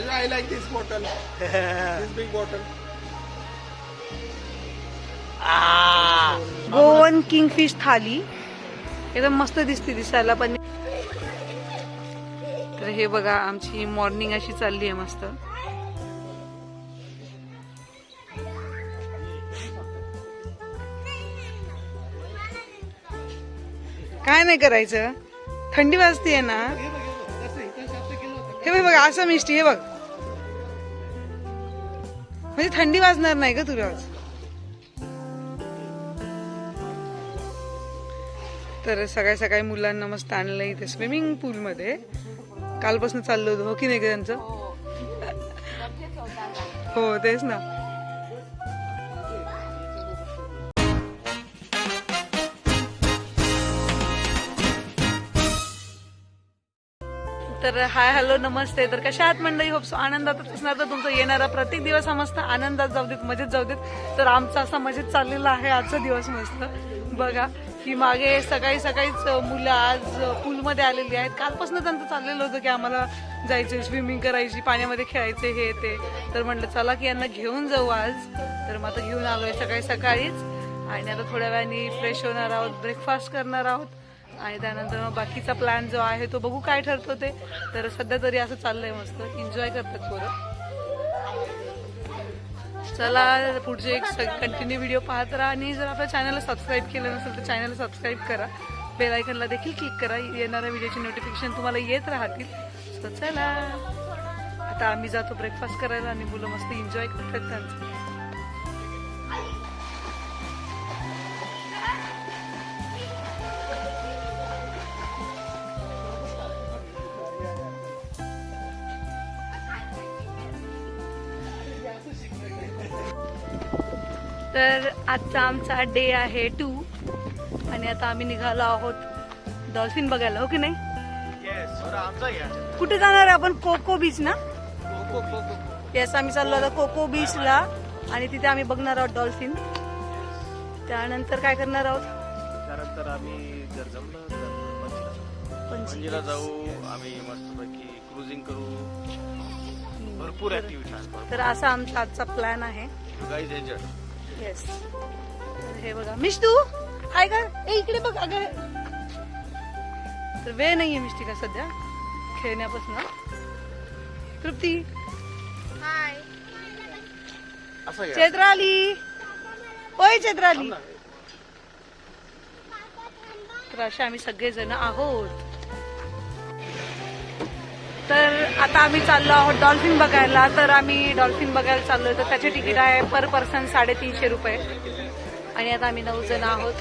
Raju, I like this bottle. this big bottle. Goan kingfish thali. एकदम मस्त दिसते दिसायला पण तर हे बघा आमची मॉर्निंग अशी चालली आहे मस्त. काय नाही करायचं. थंडी वाजते ना. हे बघ असं मिष्टी हे बघ. म्हणजे थंडी वाजणार नाही का तुला आज. तर सकाळी सकाळी मुलांना मस्त आणलं इथे स्विमिंग पूलमध्ये. कालपासून चाललो होतो हो की नाही का त्यांचं? हो तेच ना. तर हाय हॅलो नमस्ते. तर कशा आहात मंडळी? होप्स आनंदातच असणार. तर तुमचं येणारा प्रत्येक दिवस हा मस्त आनंदात जाऊ देत मजेत जाऊ देत. तर आमचा असा मजेत चाललेला आहे आजचा दिवस मस्त. बघा की मागे सकाळी सकाळीच मुलं आज पूलमध्ये आलेली आहेत. कालपासून त्यांचं चाललेलं होतं की आम्हाला जायचं स्विमिंग करायची पाण्यामध्ये खेळायचे हे ते. तर म्हटलं चला की यांना घेऊन जाऊ आज. तर मग आता घेऊन आलोय सकाळी सकाळीच. आणि आता थोड्या वेळाने फ्रेश होणार आहोत ब्रेकफास्ट करणार आहोत. आणि त्यानंतर मग बाकीचा प्लॅन जो आहे तो बघू काय ठरतो ते. तर सध्या तरी असं चाललंय मस्त. एन्जॉय करतात पोरं. चला पुढचे एक कंटिन्यू व्हिडिओ पाहत राहा आणि जर आपल्या चॅनलला सबस्क्राईब केलं नसेल तर चॅनलला सबस्क्राईब करा. बेल आयकनला देखील क्लिक करा. येणाऱ्या व्हिडिओचे नोटिफिकेशन तुम्हाला येत राहतील. तर चला. आता आम्ही जातो ब्रेकफास्ट करायला आणि मुलं मस्त एन्जॉय करतात त्यांचं. तर आजचा आमचा डे आहे टू आणि आता आम्ही निघालो आहोत डॉल्फिन बघायला हो की नाही? कुठे जाणार आहे आपण? कोको बीच ना? येस आम्ही चाललो आता कोको बीचला आणि तिथे आम्ही बघणार आहोत डॉल्फिन त्यानंतर काय करणार आहोत? त्यानंतर आम्ही जर जमलं तर पणजीला जाऊ आम्ही मस्तपैकी क्रुझिंग करू. भरपूर ऍक्टिव्हिटी तर असा आमचा आजचा प्लॅन आहे. गाईज एन्जॉय येस हे बघा. मिष्टू हाय का? ए इकडे बघ अगं. तर वेळ नाहीये मिष्टिका सध्या? खेळण्यापासून तृप्ती? असं घ्या चैत्राली? ओय चैत्राली. तर असे आम्ही सगळेजण आहोत. तर आता आम्ही चाललो आहोत डॉल्फिन बघायला. तर आम्ही डॉल्फिन बघायला चाललोय. तर त्याचे तिकीट आहे पर पर्सन साडेतीनशे रुपये. आणि आता आम्ही नऊ जण आहोत.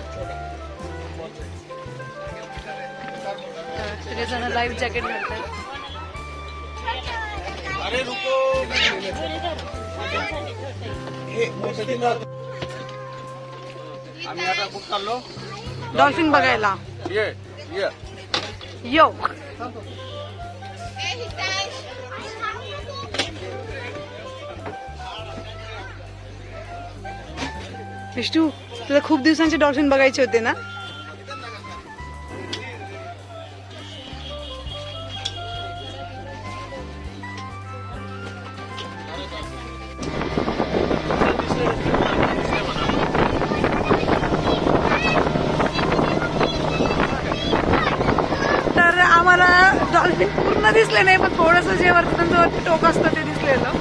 सगळेजण लाईफ जॅकेट घालतात. आम्ही आता चाललो? डॉल्फिन बघायला. ये. विष्णू तुला खूप दिवसांचे डॉल्फिन बघायचे होते ना? तर आम्हाला डॉल्फिन पूर्ण दिसले नाही पण थोडंसं जे वरती त्यांचं टोक असतं ते दिसलेलं.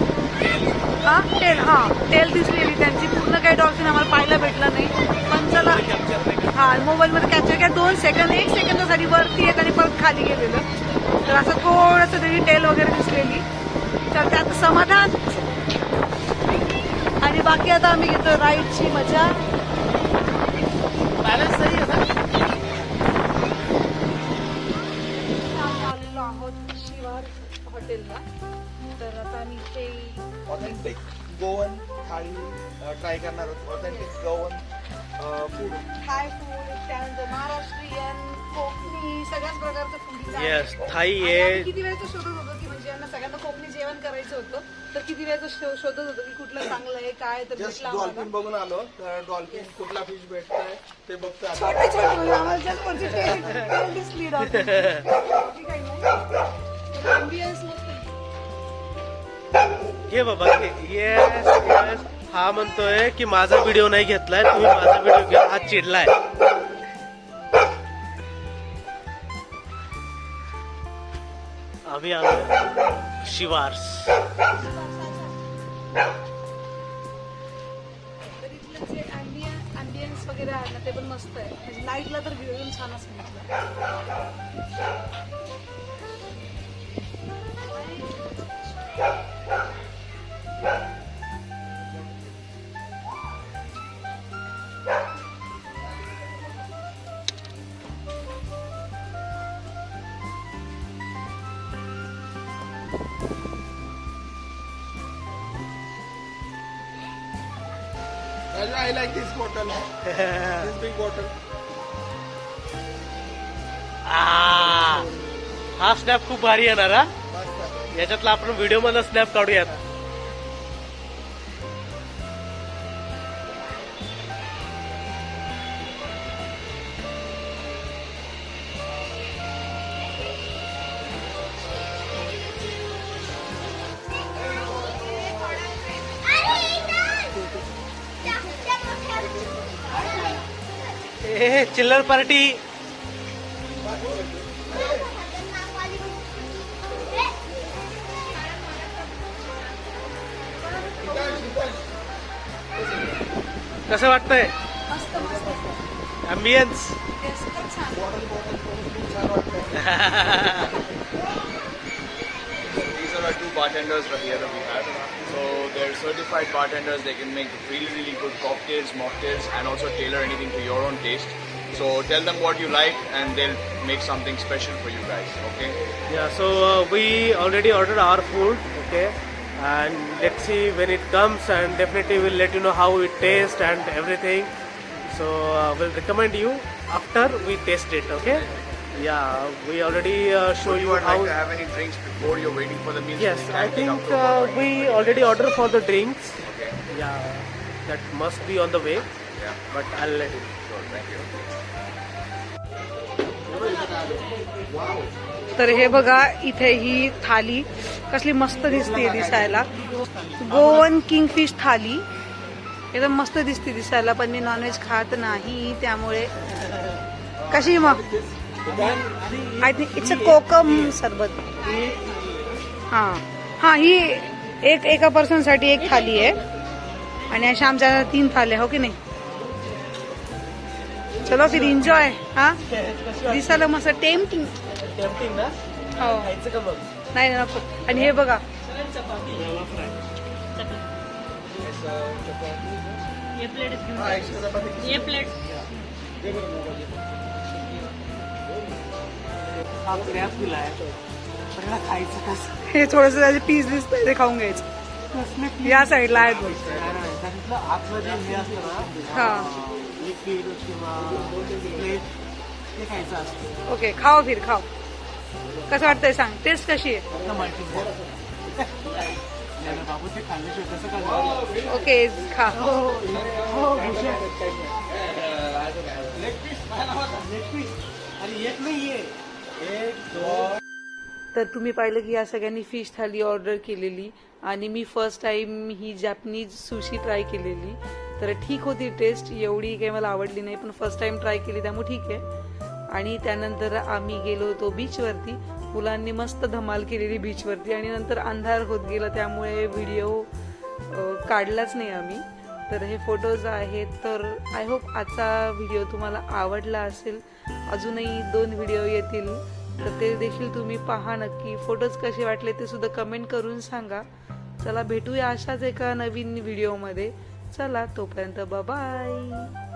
हा टेल हा टेल दिसलेली त्यांची पूर्ण काही डॉल्फिन आम्हाला पाहायला भेटलं नाही. पण चला. हा मोबाईल मध्ये कॅप्चर केला. दोन सेकंद एक सेकंदासाठी वरती येत आणि परत खाली गेलेलं. तर असं थोडंसं तरी टेल वगैरे दिसलेली. तर त्यात समाधान. आणि बाकी आता आम्ही घेतो राईडची मजा. बॅलन्स सही आलेलो आहोत शिवार हॉटेलला तर आता आम्ही ऑथेंटिक गोवन थाळी ट्राय करणार आहोत authentic Goan food Thai food त्यानंतर महाराष्ट्रीयन कोकणी सगळ्याच प्रकारचं फूड Yes, थाई आहे. किती वेळचं शोधत होतो की म्हणजे यांना सगळ्यांना कोकणी जेवण करायचं होतं तर किती वेळचं शो- शोधत होतो की कुठलं चांगलं आहे काय तर जस्ट भेटलं आम्हाला. डॉल्फिन बघून आलो तर डॉल्फिन कुठला फिश भेटतोय ते बघतो आता छोटे छोटे म्हणजे आम्हाला just वरची tail- tail दिसली dolphin. बाकी काही नाही. तर ambience मस्त आहे. घे बाबा घे येस येस हा म्हणतोय की माझा व्हिडिओ नाही घेतलाय तुम्ही माझा व्हिडिओ घ्या हा चिडलाय. आम्ही आलो शिवार्स. तर वगैरे आहे ना ते पण मस्त आहे. म्हणजे नाईटला तर व्ह्यू येऊन छान असं म्हटलं I like this bottle. this big bottle. आ, हा स्नॅप खूप भारी येणार हा. याच्यातला आपण व्हिडिओमध्ये स्नॅप काढूयात ए चिल्लर पार्टी कसं वाटतंय मस्त मस्त अम्बियन्स Yes, खूप छान These are our two bartenders right here that we have. So they're certified bartenders. They can make really, really good cocktails, mocktails, and also tailor anything to your own taste. So tell them what you like, and they'll make something special for you guys. Okay? Yeah, so uh, we already ordered our food, okay, and let's see when it comes, and definitely we'll let you know how it tastes and everything. So uh, we'll recommend you after we taste it, okay? Yeah, we already uh, show Would you you would how. like to have any drinks before you're waiting for the meals? Yes, You I think uh, order. we already ordered for the drinks. Okay. Yeah, that must be on the way, Yeah. but I'll let you. Sure. Thank you. तर हे बघा इथे ही थाली कसली मस्त दिसते दिसायला Goan kingfish thali एकदम मस्त दिसते दिसायला पण मी नॉनव्हेज खात नाही त्यामुळे कशी मग I think it's a kokum sharbat. हा. हा ही एक एका पर्सनसाठी एक थाली आहे. आणि अशा आमच्या तीन थाल्या हो की नाही? चलो फिर एन्जॉय हा? दिसायला मस्त टेम्पटिंग Tempting ना? हो? नाही नको. आणि हे बघा. चपाती. हा क्रॅप दिलाय पण याला खायचं कसं? हे थोडस त्याचे पीस दिसतंय ते खाऊन घ्यायचं. या साईडला आहेत बघ त्याच्यातलं आतलं जे हे असतं ना हा. लिक्विड किंवा प्लेट ते खायचं असतं. ओके खाओ फिर खाओ. कसं वाटतंय सांग? टेस्ट कशी आहे? फक्त मल्टी बाबू ते खाल्ल्याशिवाय कसं खाल्लं. ओके खा. अरे तर तुम्ही पाहिलं की या सगळ्यांनी फिश थाली ऑर्डर केलेली. आणि मी फर्स्ट टाइम ही जॅपनीज सुशी ट्राय केलेली. तर ठीक होती टेस्ट एवढी काही मला आवडली नाही पण फर्स्ट टाइम ट्राय केली त्यामुळे ठीक आहे. आणि त्यानंतर आम्ही गेलो होतो बीचवरती मुलांनी मस्त धमाल केलेली बीचवरती आणि नंतर अंधार होत गेला त्यामुळे व्हिडिओ काढलाच नाही आम्ही. तर हे फोटोज आहेत तर आय होप आजचा व्हिडिओ तुम्हाला आवडला असेल. अजूनही दोन व्हिडिओ येतील. तर ते देखील तुम्ही पहा नक्की. फोटोज कसे वाटले ते सुद्धा कमेंट करून सांगा. चला भेटूया अशाच एका नवीन व्हिडिओमध्ये चला तोपर्यंत बाय